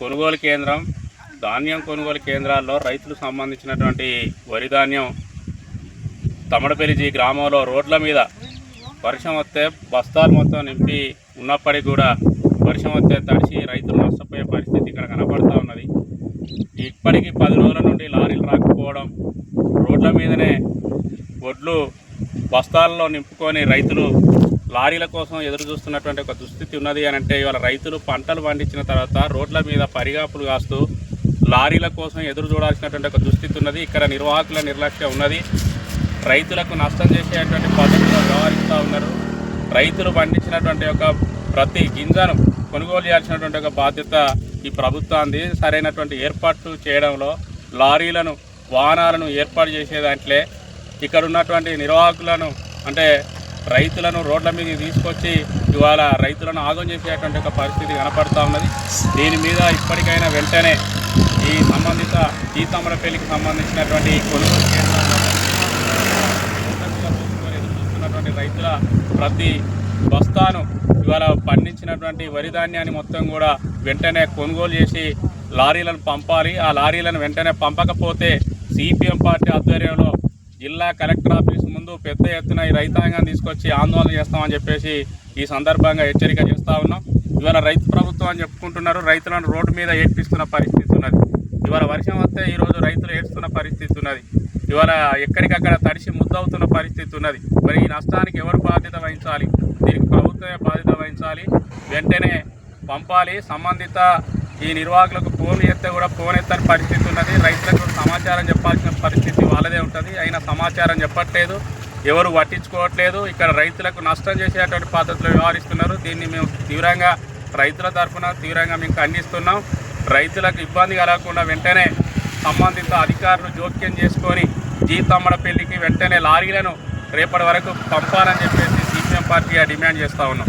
కొనుగోలు కేంద్రం ధాన్యం కొనుగోలు కేంద్రాల్లో రైతులకు సంబంధించినటువంటి వరి ధాన్యం తమడపెరిజి గ్రామంలో రోడ్ల మీద వర్షం వస్తే బస్తాలు మొత్తం నింపి ఉన్నప్పటికీ కూడా వర్షం వస్తే తడిసి రైతులు నష్టపోయే పరిస్థితి ఇక్కడ కనపడుతూ ఉన్నది. ఇప్పటికీ పది రోజుల నుండి లారీలు రాకపోవడం రోడ్ల మీదనే ఒడ్లు బస్తాలలో నింపుకొని రైతులు లారీల కోసం ఎదురు చూస్తున్నటువంటి ఒక దుస్థితి ఉన్నది అని అంటే ఇవాళ రైతులు పంటలు పండించిన తర్వాత రోడ్ల మీద పరిగాపులు కాస్తూ లారీల కోసం ఎదురు చూడాల్సినటువంటి ఒక దుస్థితి ఉన్నది. ఇక్కడ నిర్వాహకుల నిర్లక్ష్యం ఉన్నది. రైతులకు నష్టం చేసేటువంటి పద్ధతిలో వ్యవహరిస్తూ ఉన్నారు. రైతులు పండించినటువంటి ఒక ప్రతి గింజను కొనుగోలు చేయాల్సినటువంటి ఒక బాధ్యత ఈ ప్రభుత్వాన్ని సరైనటువంటి ఏర్పాట్లు చేయడంలో లారీలను వాహనాలను ఏర్పాటు చేసే దాంట్లో ఇక్కడ ఉన్నటువంటి నిర్వాహకులను అంటే రైతులను రోడ్ల మీద తీసుకొచ్చి ఇవాళ రైతులను ఆగం చేసేటువంటి ఒక పరిస్థితి కనపడుతూ ఉన్నది. దీని మీద ఇప్పటికైనా వెంటనే ఈ సంబంధిత ఈ తమరపల్లికి సంబంధించినటువంటి కొనుగోలు కేంద్రాలను చూస్తున్నటువంటి రైతుల ప్రతి బస్తాను ఇవాళ పండించినటువంటి వరి ధాన్యాన్ని మొత్తం కూడా వెంటనే కొనుగోలు చేసి లారీలను పంపాలి. ఆ లారీలను వెంటనే పంపకపోతే సిపిఎం పార్టీ ఆధ్వర్యంలో జిల్లా కలెక్టర్ ఆఫీస్ ముందు పెద్ద ఎత్తున ఈ రైతాంగాన్ని తీసుకొచ్చి ఆందోళన చేస్తామని చెప్పేసి ఈ సందర్భంగా హెచ్చరిక చేస్తూ ఉన్నాం. ఇవాళ రైతు ప్రభుత్వం అని చెప్పుకుంటున్నారు. రైతులను రోడ్డు మీద ఏడ్పిస్తున్న పరిస్థితి ఉన్నది. ఇవాళ వర్షం వస్తే ఈరోజు రైతులు ఏడుస్తున్న పరిస్థితి ఉన్నది. ఇవాళ ఎక్కడికక్కడ తడిసి ముద్దవుతున్న పరిస్థితి ఉన్నది. మరి ఈ నష్టానికి ఎవరు బాధ్యత వహించాలి? దీనికి ప్రభుత్వమే బాధ్యత వహించాలి. వెంటనే పంపాలి. సంబంధిత ఈ నిర్వాహకులకు ఫోన్ చేస్తే కూడా ఫోన్ ఎత్తని పరిస్థితి ఉన్నది. రైతులకు సమాచారం చెప్పాల్సిన పరిస్థితి వాళ్ళదే ఉంటుంది. అయినా సమాచారం చెప్పట్లేదు. ఎవరు పట్టించుకోవట్లేదు. ఇక్కడ రైతులకు నష్టం చేసేటువంటి పద్ధతిలో వ్యవహరిస్తున్నారు. దీన్ని మేము తీవ్రంగా రైతుల తరఫున తీవ్రంగా మేము ఖండిస్తున్నాం రైతులకు ఇబ్బంది కలగకుండా వెంటనే సంబంధిత అధికారులు జోక్యం చేసుకొని జీతమ్మడ పెళ్ళికి వెంటనే లారీలను రేపటి వరకు పంపాలని చెప్పేసి సిపిఎం పార్టీగా డిమాండ్ చేస్తూ ఉన్నాం.